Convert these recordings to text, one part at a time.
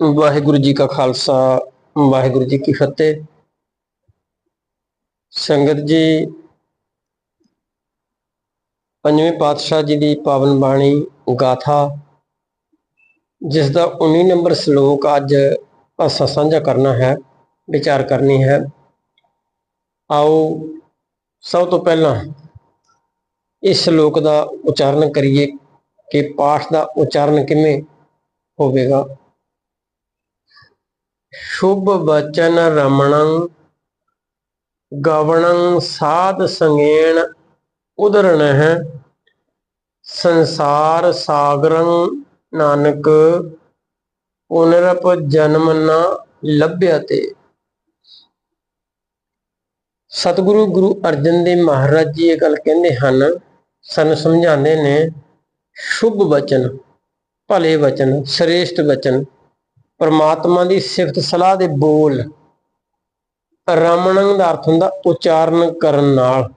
ਵਾਹਿਗੁਰੂ ਜੀ ਕਾ ਖਾਲਸਾ, ਵਾਹਿਗੁਰੂ ਜੀ ਕੀ ਫਤਿਹ। ਸੰਗਤ ਜੀ, ਪੰਜਵੇਂ ਪਾਤਸ਼ਾਹ ਜੀ ਦੀ ਪਾਵਨ ਬਾਣੀ ਗਾਥਾ, ਜਿਸ ਦਾ 19 ਨੰਬਰ ਸ਼ਲੋਕ ਅੱਜ ਅਸਾਂ ਸਾਂਝਾ ਕਰਨਾ ਹੈ, ਵਿਚਾਰ ਕਰਨੀ ਹੈ। ਆਓ ਸਭ ਤੋਂ ਪਹਿਲਾਂ ਇਸ ਸ਼ਲੋਕ ਦਾ ਉਚਾਰਨ ਕਰੀਏ ਕਿ ਪਾਠ ਦਾ ਉਚਾਰਨ ਕਿਵੇਂ ਹੋਵੇਗਾ। ਸ਼ੁਭ ਬਚਨ ਰਮਣੰ, ਗਵਣੰ ਸਾਧ ਸੰਗੇਣ ਉਦਰਣ ਸੰਸਾਰ ਸਾਗਰੰ ਨਾਨਕ, ਪੁਨਰਪ ਜਨਮ ਨ ਲੱਭਿਆਤੇ ਸਤਿਗੁਰੂ ਗੁਰੂ ਅਰਜਨ ਦੇਵ ਮਹਾਰਾਜ ਜੀ ਇਹ ਗੱਲ ਕਹਿੰਦੇ ਹਨ, ਸਾਨੂੰ ਸਮਝਾਉਂਦੇ ਨੇ, ਸ਼ੁਭ ਬਚਨ, ਭਲੇ ਬਚਨ, ਸ੍ਰੇਸ਼ਟ ਵਚਨ ਪਰਮਾਤਮਾ ਦੀ ਸਿਫਤ ਸਲਾਹ ਦੇ ਬੋਲ ਰਮਣੰ ਦਾ ਅਰਥ ਹੁੰਦਾ ਉਚਾਰਨ ਕਰਨ ਨਾਲ।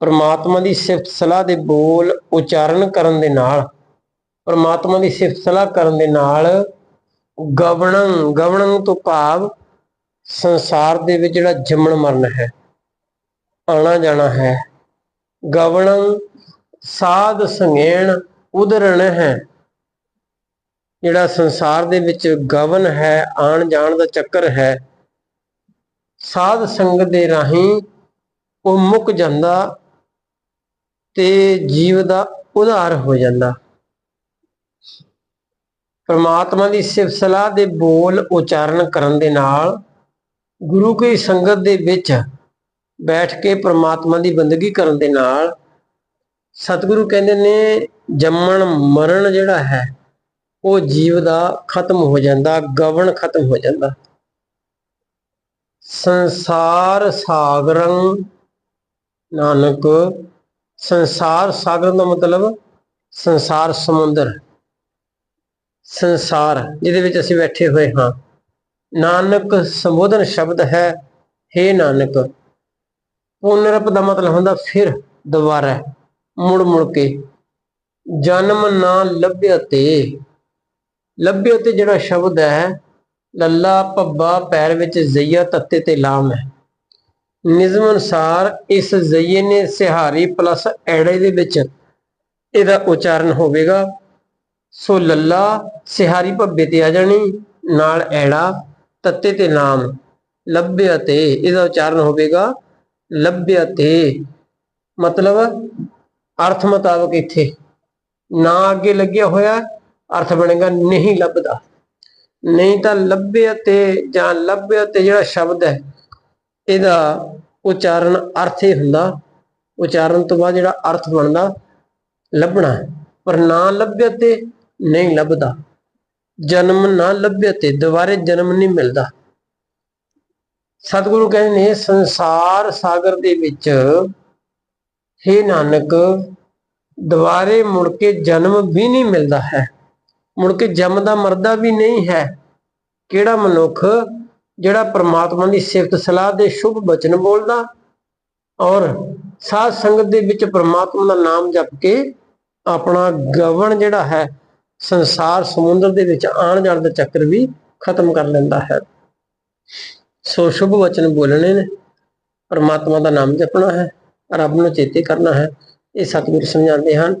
ਪਰਮਾਤਮਾ ਦੀ ਸਿਫਤ ਸਲਾਹ ਦੇ ਬੋਲ ਉਚਾਰਨ ਕਰਨ ਦੇ ਨਾਲ। ਪਰਮਾਤਮਾ ਦੀ ਸਿਫਤ ਸਲਾਹ ਕਰਨ ਦੇ ਨਾਲ ਗਵਣੰ ਗਵਣੰ ਤੋਂ ਭਾਵ ਸੰਸਾਰ ਦੇ ਵਿੱਚ ਜਿਹੜਾ ਜੰਮਣ ਮਰਨ ਹੈ ਆਣਾ ਜਾਣਾ ਹੈ। ਗਵਣੰ ਸਾਧ ਸੰਗੇਣ ਉਦਰਣ ਹੈ। ਜਿਹੜਾ ਸੰਸਾਰ ਦੇ ਵਿੱਚ ਗਵਨ ਹੈ ਆਣ ਜਾਣ ਦਾ ਚੱਕਰ ਹੈ, ਸਾਧ ਸੰਗਤ ਦੇ ਰਾਹੀਂ ਉਹ ਮੁੱਕ ਜਾਂਦਾ ਤੇ ਜੀਵ ਦਾ ਉਧਾਰ ਹੋ ਜਾਂਦਾ। ਪਰਮਾਤਮਾ ਦੀ ਸਿਫਤ ਸਲਾਹ ਦੇ ਬੋਲ ਉਚਾਰਨ ਕਰਨ ਦੇ ਨਾਲ ਗੁਰੂ ਕੀ ਸੰਗਤ ਦੇ ਵਿੱਚ ਬੈਠ ਕੇ ਪਰਮਾਤਮਾ ਦੀ ਬੰਦਗੀ ਕਰਨ ਦੇ ਨਾਲ ਸਤਿਗੁਰੂ ਕਹਿੰਦੇ ਨੇ ਜੰਮਣ ਮਰਨ ਜਿਹੜਾ ਹੈ ਉਹ ਜੀਵ ਦਾ ਖਤਮ ਹੋ ਜਾਂਦਾ, ਗਵਣ ਖਤਮ ਹੋ ਜਾਂਦਾ। ਸੰਸਾਰ ਸਾਗਰੰ, ਨਾਨਕ, ਸੰਸਾਰ ਸਾਗਰ ਦਾ ਮਤਲਬ ਸੰਸਾਰ ਸਮੁੰਦਰ। ਸੰਸਾਰ, ਜਿਹਦੇ ਵਿੱਚ ਅਸੀਂ ਬੈਠੇ ਹੋਏ ਹਾਂ। ਨਾਨਕ ਸੰਬੋਧਨ ਸ਼ਬਦ ਹੈ हे ਨਾਨਕ। ਪੁਨਰਪ ਦਾ ਮਤਲਬ ਹੁੰਦਾ ਫਿਰ ਦੁਬਾਰਾ, ਮੁੜ ਮੁੜ ਕੇ। ਜਨਮ ਨਾ ਲੱਭਿਆ ਤੇ। ਲੱਭੇ ਤੇ ਜਿਹੜਾ ਸ਼ਬਦ ਹੈ, ਲੱਲਾ ਪੱਬਾ ਪੈਰ ਵਿੱਚ ਜ਼ਈਆ ਤੱਤੇ ਤੇ ਲਾਮ ਹੈ। ਨਿਜ਼ਮ ਅਨਸਾਰ ਇਸ ਜ਼ਈਏ ਨੇ ਸਿਹਾਰੀ ਪਲੱਸ ਐੜੇ ਦੇ ਵਿੱਚ ਇਹਦਾ ਉਚਾਰਨ ਹੋਵੇਗਾ। ਸੋ ਲੱਲਾ ਸਿਹਾਰੀ ਭੱਬੇ ਤੇ ਆ ਜਾਣੀ, ਨਾਲ ਐੜਾ ਤੱਤੇ ਤੇ ਨਾਮ ਲੱਭਿਆ ਤੇ ਇਹਦਾ ਉਚਾਰਨ ਹੋਵੇਗਾ। ਲੱਭਿਆ ਤੇ ਮਤਲਬ ਅਰਥ ਮੁਤਾਬਕ ਇੱਥੇ ਨਾ ਅੱਗੇ ਲੱਗਿਆ ਹੋਇਆ ਅਰਥ ਬਣੇਗਾ ਨਹੀਂ ਲੱਭਦਾ। ਨਹੀਂ ਤਾਂ ਲੱਭਿਆ ਤੇ ਜਾਂ ਲੱਭਿਆ ਤੇ ਜਿਹੜਾ ਸ਼ਬਦ ਹੈ, ਇਹਦਾ ਉਚਾਰਨ ਅਰਥ ਹੀ ਹੁੰਦਾ। ਉਚਾਰਨ ਤੋਂ ਬਾਅਦ ਜਿਹੜਾ ਅਰਥ ਬਣਦਾ, ਲੱਭਣਾ ਪਰ ਨਾ ਲੱਭਿਆ ਤੇ ਨਹੀਂ ਲੱਭਦਾ। ਜਨਮ ਨਾ ਲੱਭਿਆ ਤੇ ਦੁਬਾਰੇ ਜਨਮ ਨਹੀਂ ਮਿਲਦਾ। ਸਤਿਗੁਰੂ ਕਹਿੰਦੇ ਨੇ, ਸੰਸਾਰ ਸਾਗਰ ਦੇ ਵਿੱਚ हे ਨਾਨਕ, ਦੁਬਾਰੇ ਮੁੜ ਕੇ ਜਨਮ ਵੀ ਨਹੀਂ ਮਿਲਦਾ ਹੈ। ਮੁੜ ਕੇ ਜੰਮਦਾ ਮਰਦਾ ਵੀ ਨਹੀਂ ਹੈ। ਕਿਹੜਾ ਮਨੁੱਖ ਜਿਹੜਾ ਪ੍ਰਮਾਤਮਾ ਦੀ ਸਿਫਤ ਸਲਾਹ ਦੇ ਸ਼ੁਭ ਬਚਨ ਬੋਲਦਾ ਔਰ ਸਾਧ ਸੰਗਤ ਦੇ ਵਿੱਚ ਪ੍ਰਮਾਤਮਾ ਦਾ ਨਾਮ ਜਪ ਕੇ ਆਪਣਾ ਗਵਣ ਜਿਹੜਾ ਹੈ, ਸੰਸਾਰ ਸਮੁੰਦਰ ਦੇ ਵਿੱਚ ਆਣ ਜਾਣ ਦਾ ਚੱਕਰ ਵੀ ਖਤਮ ਕਰ ਲੈਂਦਾ ਹੈ। ਸੋ ਸ਼ੁਭ ਵਚਨ ਬੋਲਣੇ ਨੇ। ਪਰਮਾਤਮਾ ਦਾ ਨਾਮ ਜਪਣਾ ਹੈ। ਰੱਬ ਨੂੰ ਚੇਤੇ ਕਰਨਾ ਹੈ। ਇਹ ਸਤਿਗੁਰ ਸਮਝਾਉਂਦੇ ਹਨ